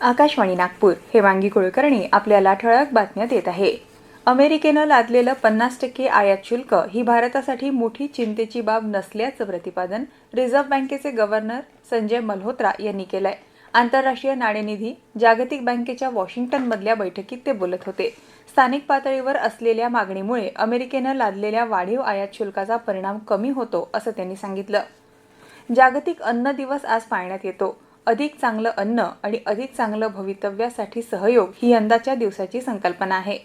आकाशवाणी नागपूर हे वांगी कुलकर्णी आपल्याला ठळक बातम्या देत आहे. अमेरिकेनं लादलेलं पन्नास टक्के आयात शुल्क ही भारतासाठी मोठी चिंतेची बाब नसल्याचं प्रतिपादन रिझर्व्ह बँकेचे गव्हर्नर संजय मल्होत्रा यांनी केलंय. आंतरराष्ट्रीय नाणेनिधी जागतिक बँकेच्या वॉशिंग्टनमधल्या बैठकीत ते बोलत होते. स्थानिक पातळीवर असलेल्या मागणीमुळे अमेरिकेनं लादलेल्या वाढीव आयात शुल्काचा परिणाम कमी होतो असं त्यांनी सांगितलं. जागतिक अन्न दिवस आज पाळण्यात येतो. अधिक चांगलं अन्न आणि अधिक चांगलं भवितव्यासाठी सहयोग ही यंदाच्या दिवसाची संकल्पना आहे.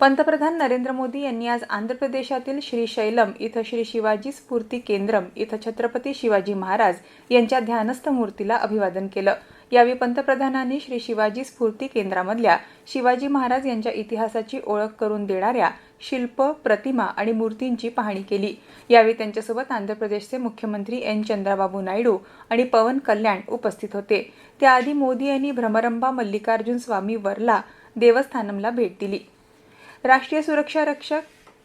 पंतप्रधान नरेंद्र मोदी यांनी आज आंध्र प्रदेशातील श्रीशैलम इथं श्री शिवाजी स्फूर्ती केंद्रम इथं छत्रपती शिवाजी महाराज यांच्या ध्यानस्थ मूर्तीला अभिवादन केलं. यावेळी पंतप्रधानांनी श्री शिवाजी स्फूर्ती केंद्रामधल्या शिवाजी महाराज यांच्या इतिहासाची ओळख करून देणाऱ्या शिल्प प्रतिमा आणि मूर्तींची पाहणी केली. यावेळी त्यांच्यासोबत आंध्र प्रदेशचे मुख्यमंत्री एन. चंद्राबाबू नायडू आणि पवन कल्याण उपस्थित होते. त्याआधी मोदी यांनी भ्रमरंबा मल्लिकार्जुन स्वामी वर्ला देवस्थानमला भेट दिली. राष्ट्रीय सुरक्षा रक्षक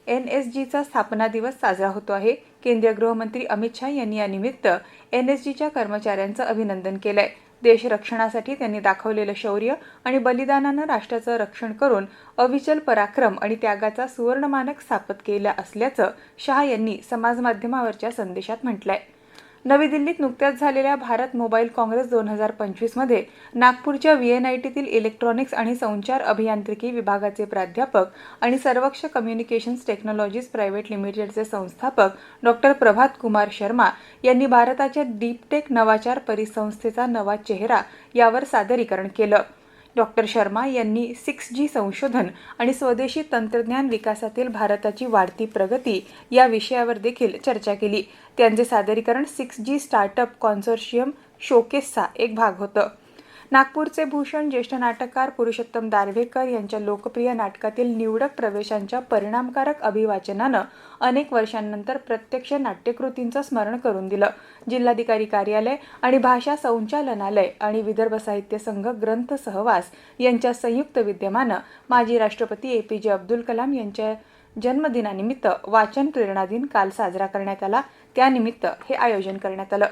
एन एस जीचा स्थापना दिवस साजरा होतो आहे. केंद्रीय गृहमंत्री अमित शहा यांनी यानिमित्त एन एस जीच्या कर्मचाऱ्यांचं अभिनंदन केलंय. देश रक्षणासाठी त्यांनी दाखवलेलं शौर्य आणि बलिदानानं राष्ट्राचं रक्षण करून अविचल पराक्रम आणि त्यागाचा सुवर्णमानक स्थापित केला असल्याचं शहा यांनी समाजमाध्यमावरच्या संदेशात म्हटलंय. नवी दिल्लीत नुकत्याच झालेल्या भारत मोबाईल काँग्रेस दोन हजार पंचवीसमध्ये नागपूरच्या व्ही एन आय टीतील इलेक्ट्रॉनिक्स आणि संचार अभियांत्रिकी विभागाचे प्राध्यापक आणि सर्वक्ष कम्युनिकेशन्स टेक्नॉलॉजीज प्रायव्हेट लिमिटेडचे संस्थापक डॉक्टर प्रभात कुमार शर्मा यांनी भारताच्या डीपटेक नवाचार परिसंस्थेचा नवा चेहरा यावर सादरीकरण केलं. डॉक्टर शर्मा यांनी सिक्स जी संशोधन आणि स्वदेशी तंत्रज्ञान विकासातील भारताची वाढती प्रगती या विषयावर देखील चर्चा केली. त्यांचे सादरीकरण सिक्स जी स्टार्टअप कॉन्सोर्शियम शोकेसचा एक भाग होतं. नागपूरचे भूषण ज्येष्ठ नाटककार पुरुषोत्तम दारव्हेकर यांच्या लोकप्रिय नाटकातील निवडक प्रवेशांच्या परिणामकारक अभिवाचनानं अनेक वर्षांनंतर प्रत्यक्ष नाट्यकृतींचं स्मरण करून दिलं. जिल्हाधिकारी कार्यालय आणि भाषा संचालनालय आणि विदर्भ साहित्य संघ ग्रंथ सहवास यांच्या संयुक्त विद्यमानं माजी राष्ट्रपती ए पी जे अब्दुल कलाम यांच्या जन्मदिनानिमित्त वाचन प्रेरणा दिन काल साजरा करण्यात आला. त्यानिमित्त हे आयोजन करण्यात आलं.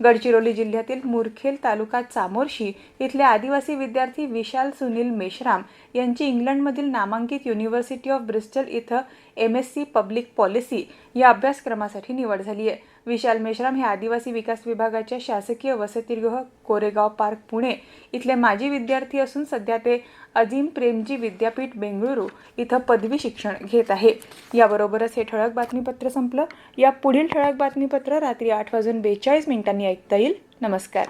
गडचिरोली जिल्ह्यातील मुरखेल तालुका चामोर्शी इथले आदिवासी विद्यार्थी विशाल सुनील मेश्राम यांची इंग्लंडमधील नामांकित युनिव्हर्सिटी ऑफ ब्रिस्टल इथं M S C public policy या अभ्यासक्रमासाठी निवड झाली आहे. विशाल मेश्राम हे आदिवासी विकास विभागाच्या शासकीय वसतिगृह कोरेगाव पार्क पुणे इथले माजी विद्यार्थी असून सध्या ते अजिम प्रेमजी विद्यापीठ बेंगळुरू इथं पदवी शिक्षण घेत आहे. याबरोबरच हे ठळक बातमीपत्र संपलं. या पुढील ठळक बातमीपत्र रात्री आठ वाजून बेचाळीस मिनिटांनी ऐकता येईल. नमस्कार.